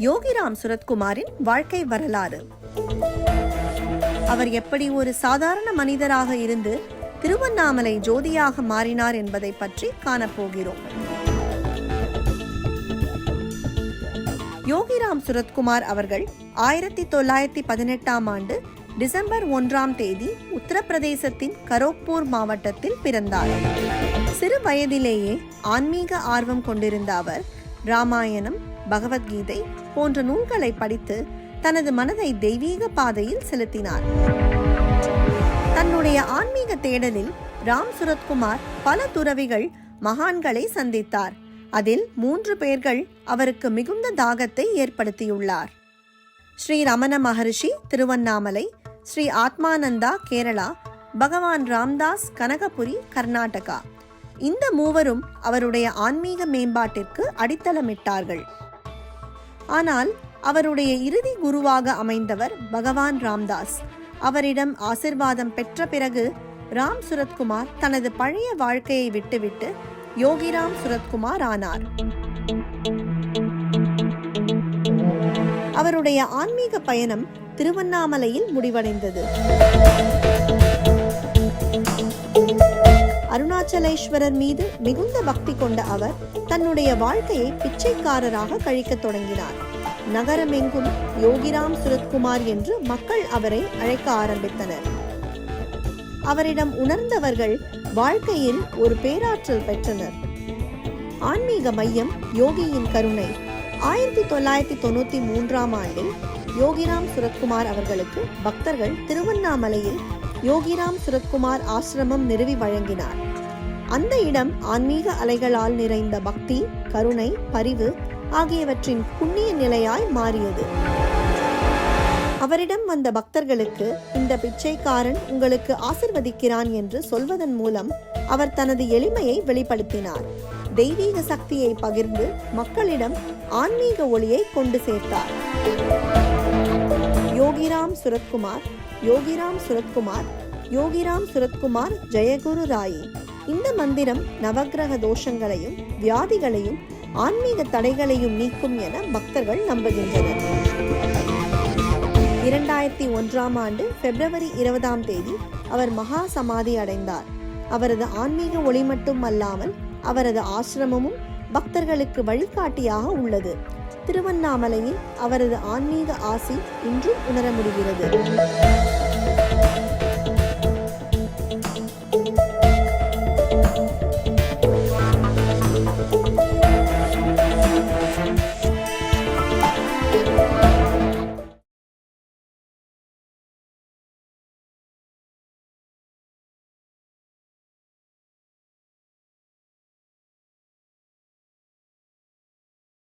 யோகிராம் சுரத்குமாரின் வாழ்க்கை வரலாறு. அவர் எப்படி ஒரு சாதாரண மனிதராக இருந்து திருவண்ணாமலை ஜோதியாக மாறினார் என்பதை பற்றி காணப்போகிறோம். யோகிராம் சுரத்குமார் அவர்கள் ஆயிரத்தி தொள்ளாயிரத்தி பதினெட்டாம் ஆண்டு டிசம்பர் ஒன்றாம் தேதி உத்தரப்பிரதேசத்தின் கரோக்பூர் மாவட்டத்தில் பிறந்தார். சிறு வயதிலேயே ஆன்மீக ஆர்வம் கொண்டிருந்த அவர் ராமாயணம் பகவத்கீதை போன்ற நூல்களை படித்து தனது மனதை தெய்வீக பாதையில் செலுத்தினார். தன்னுடைய ஆன்மீக தேடலில் ராம் சுரத்குமார் பல துறவிகள் மகான்களை சந்தித்தார். அதில் மூன்று பேர்கள் அவருக்கு மிகுந்த தாகத்தை ஏற்படுத்தியுள்ளார். ஸ்ரீ ரமண மகரிஷி திருவண்ணாமலை ஸ்ரீ ஆத்மானந்தா கேரளா பகவான் ராம்தாஸ் கனகபுரி கர்நாடகா. இந்த மூவரும் அவருடைய ஆன்மீக மேம்பாட்டிற்கு அடித்தளமிட்டார்கள். ஆனால் அவருடைய இறுதி குருவாக அமைந்தவர் பகவான் ராம்தாஸ். அவரிடம் ஆசிர்வாதம் பெற்ற பிறகு ராம் சுரத்குமார் தனது பழைய வாழ்க்கையை விட்டுவிட்டு யோகிராம் சுரத்குமார் ஆனார். அவருடைய ஆன்மீக பயணம் திருவண்ணாமலையில் முடிவடைந்தது. அருணாச்சலேஸ்வரர் மீது மிகுந்த பக்தி கொண்ட அவர் தன்னுடைய வாழ்க்கையை பிச்சைக்காரராக கழிக்கத் தொடங்கினார். நகரமெங்கும் யோகிராம் சுரத்குமார் என்று மக்கள் அவரை அழைக்க ஆரம்பித்தனர். அவரிடம் உணர்ந்தவர்கள் வாழ்க்கையில் ஒரு பேராற்றல் பெற்றனர். ஆன்மீக மையம் யோகியின் கருணை. ஆயிரத்தி தொள்ளாயிரத்தி தொண்ணூத்தி மூன்றாம் ஆண்டில் யோகிராம் சுரத்குமார் அவர்களுக்கு பக்தர்கள் திருவண்ணாமலையில் யோகிராம் சுரத்குமார் ஆசிரமம் நிறுவி வழங்கினார். அந்த இடம் ஆன்மீக அலைகளால் நிறைந்த பக்தி கருணை பரிவு ஆகியவற்றின் புண்ணிய நிலையாய் மாறியது. அவரிடம் வந்த பக்தர்களுக்கு இந்த பிச்சைக்காரன் உங்களுக்கு ஆசிர்வதிக்கிறான் என்று சொல்வதன் மூலம் அவர் தனது எளிமையை வெளிப்படுத்தினார். தெய்வீக சக்தியை பகிர்ந்து மக்களிடம் ஆன்மீக ஒளியை கொண்டு சேர்த்தார். யோகிராம் சுரத்குமார் யோகிராம் சுரத்குமார் யோகிராம் சுரத்குமார் ஜெயகுரு ராயி. இந்த மந்திரம் நவக்கிரக தோஷங்களையும் வியாதிகளையும் ஆன்மீக தடைகளையும் நீக்கும் என பக்தர்கள் நம்புகின்றனர். இரண்டாயிரத்தி ஒன்றாம் ஆண்டு பிப்ரவரி இருபதாம் தேதி அவர் மகா சமாதி அடைந்தார். அவரது ஆன்மீக ஒளி மட்டும் அல்லாமல் அவரது ஆசிரமமும் பக்தர்களுக்கு வழிகாட்டியாக உள்ளது. திருவண்ணாமலையில் அவரது ஆன்மீக ஆசி இன்றும் உணர முடிகிறது.